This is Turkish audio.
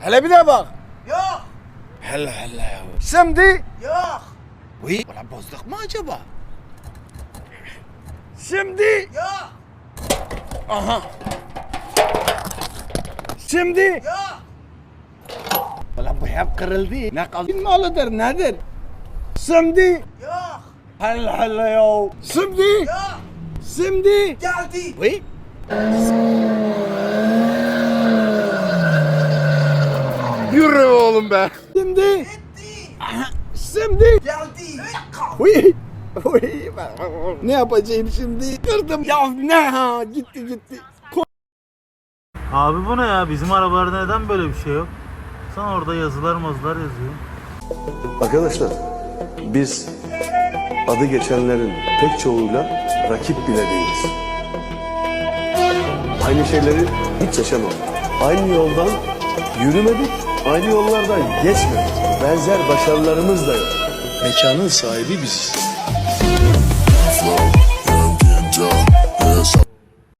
Hele bir de bak. Yok. Hele hele ya. Şimdi. Yok. Uy. Ulan bozduk mu acaba? Şimdi. Yok. Aha. Şimdi. Yok. Ulan bu hep kırıldı. Ne kaldı? malıdır nedir? Şimdi. Yok. Hele hele ya. Şimdi. Yok. Şimdi. Geldi. Uy. Yürü oğlum be. Şimdi. Gitti. Şimdi. Geldi. Uy. Uy. Ne yapacağım şimdi? Kırdım. Ya ne ha? Gitti gitti. Abi bu ne ya? Bizim arabalarda neden böyle bir şey yok? Sen orada yazılar mazılar yazıyor. Arkadaşlar biz adı geçenlerin pek çoğuyla rakip bile değiliz. Aynı şeyleri hiç yaşamadık. Aynı yoldan yürümedik, aynı yollardan geçmedik. Benzer başarılarımız da yok. Mekanın sahibi biziz.